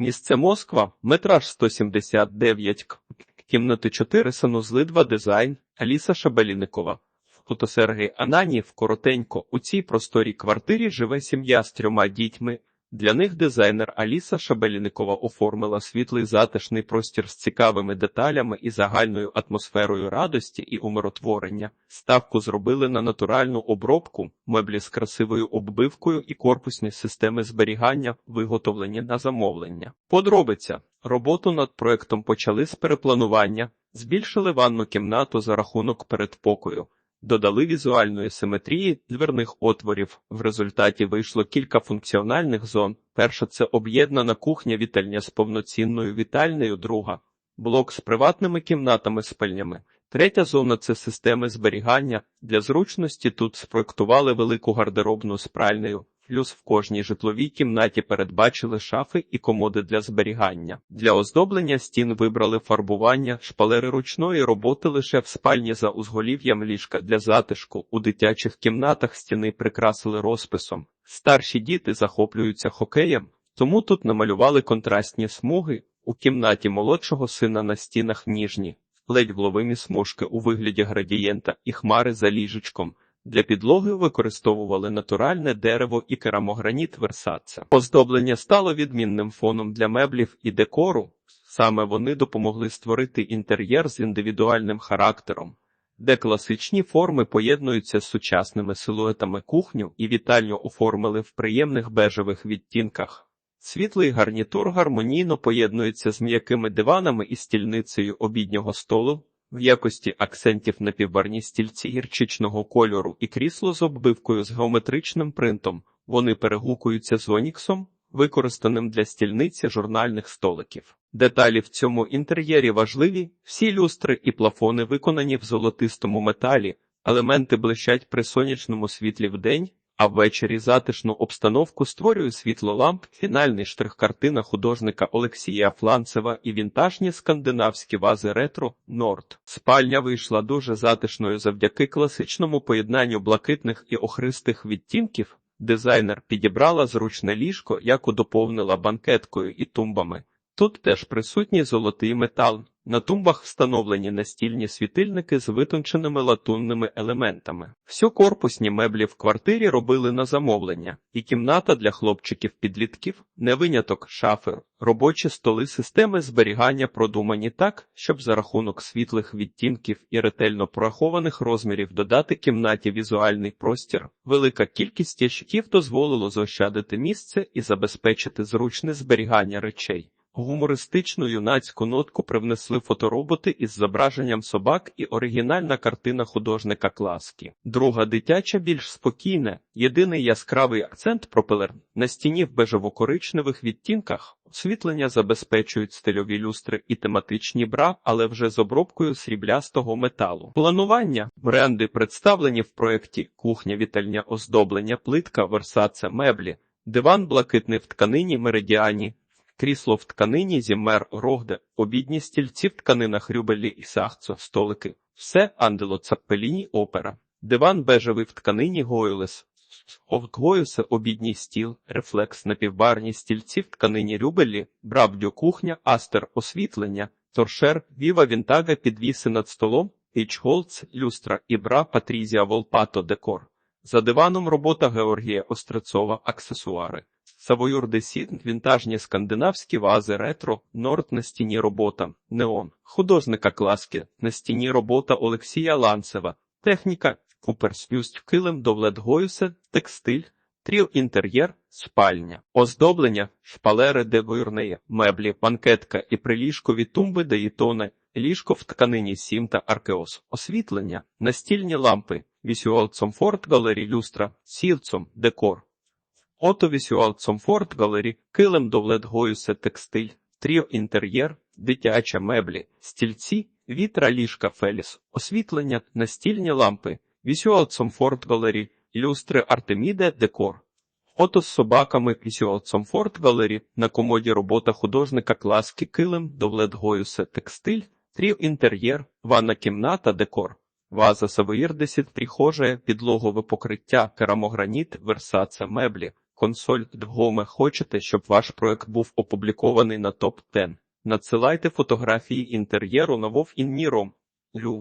Місце Москва, метраж 179 к. Кімнати 4, санузли 2 дизайн, Аліса Шабеліникова. Фото Сергій Ананів, коротенько, у цій просторій квартирі живе сім'я з трьома дітьми. Для них дизайнер Аліса Шабеліникова оформила світлий затишний простір з цікавими деталями і загальною атмосферою радості і умиротворення. Ставку зробили на натуральну обробку, меблі з красивою оббивкою і корпусні системи зберігання, виготовлені на замовлення. Подробиця. Роботу над проектом почали з перепланування, збільшили ванну кімнату за рахунок передпокою. Додали візуальної симетрії дверних отворів. В результаті вийшло кілька функціональних зон. Перша це об'єднана кухня-вітальня з повноцінною вітальнею, друга блок з приватними кімнатами спальнями. Третя зона це системи зберігання. Для зручності тут спроектували велику гардеробну з пральнею. Плюс в кожній житловій кімнаті передбачили шафи і комоди для зберігання. Для оздоблення стін вибрали фарбування, шпалери ручної роботи лише в спальні за узголів'ям ліжка для затишку. У дитячих кімнатах стіни прикрасили розписом. Старші діти захоплюються хокеєм, тому тут намалювали контрастні смуги. У кімнаті молодшого сина на стінах ніжні, ледь вловимі смужки у вигляді градієнта і хмари за ліжечком. Для підлоги використовували натуральне дерево і керамограніт Версаце. Оздоблення стало відмінним фоном для меблів і декору. Саме вони допомогли створити інтер'єр з індивідуальним характером, де класичні форми поєднуються з сучасними силуетами кухню і вітальню оформили в приємних бежевих відтінках. Світлий гарнітур гармонійно поєднується з м'якими диванами і стільницею обіднього столу. В якості акцентів напівбарні стільці гірчичного кольору і крісло з оббивкою з геометричним принтом. Вони перегукуються з оніксом, використаним для стільниці журнальних столиків. Деталі в цьому інтер'єрі важливі, всі люстри і плафони виконані в золотистому металі, елементи блищать при сонячному світлі вдень, а ввечері затишну обстановку створює світло ламп, фінальний штрих-картина художника Олексія Фланцева і вінтажні скандинавські вази ретро Норд. Спальня вийшла дуже затишною завдяки класичному поєднанню блакитних і охристих відтінків. Дизайнер підібрала зручне ліжко, яку доповнила банкеткою і тумбами. Тут теж присутній золотий метал. На тумбах встановлені настільні світильники з витонченими латунними елементами. Всю корпусні меблі в квартирі робили на замовлення, і кімната для хлопчиків-підлітків, не виняток шафи, робочі столи системи зберігання продумані так, щоб за рахунок світлих відтінків і ретельно порахованих розмірів додати кімнаті візуальний простір. Велика кількість ящиків дозволило заощадити місце і забезпечити зручне зберігання речей. Гумористичну юнацьку нотку привнесли фотороботи із зображенням собак і оригінальна картина художника Класки. Друга дитяча більш спокійне, єдиний яскравий акцент пропелер на стіні в бежево-коричневих відтінках. Освітлення забезпечують стильові люстри і тематичні бра, але вже з обробкою сріблястого металу. Планування бренди представлені в проєкті кухня вітальня оздоблення, плитка, версаце, меблі, диван блакитний в тканині меридіані крісло в тканині зіммер рогде, обідні стільці в тканинах рюбелі і сахцо, столики, все андело цаппеліні опера, диван бежевий в тканині гойлес, Овкгоюсе обідній стіл, рефлекс напівбарні стільці в тканині рюбелі, брабдю кухня, астер освітлення, торшер, віва вінтага підвіси над столом, Ічголц, люстра і бра Патрізія Волпато декор. За диваном робота Георгія Острецова, аксесуари. Савоюр Десін, вінтажні скандинавські вази ретро, Норд на стіні робота, Неон, художника Класки, на стіні робота Олексія Ланцева, техніка, Куперсюст, килим Довлет Гойсе, текстиль, тріл інтер'єр, спальня, оздоблення, шпалери девирнеє, меблі, банкетка і приліжкові тумби Деїтоне, ліжко в тканині Сім та Аркеос, освітлення, настільні лампи, Visual Comfort Gallery люстра, сілцом, декор. Ото Visual Comfort Gallery, килим Довлет Гоюсе текстиль, тріо інтер'єр, дитяча меблі, стільці, вітра ліжка Феліс, освітлення, настільні лампи, Visual Comfort Gallery, люстри Артеміде декор. Ото з собаками Visual Comfort Gallery, на комоді робота художника Класки килим Довлет Гоюсе текстиль, тріо інтер'єр, ванна кімната декор. Ваза Савоїр 10 прихожая, підлогове покриття, керамограніт, версаце меблі, консоль Дгоме. Хочете, щоб ваш проект був опублікований на топ 10 Надсилайте фотографії інтер'єру на Вов. Лю.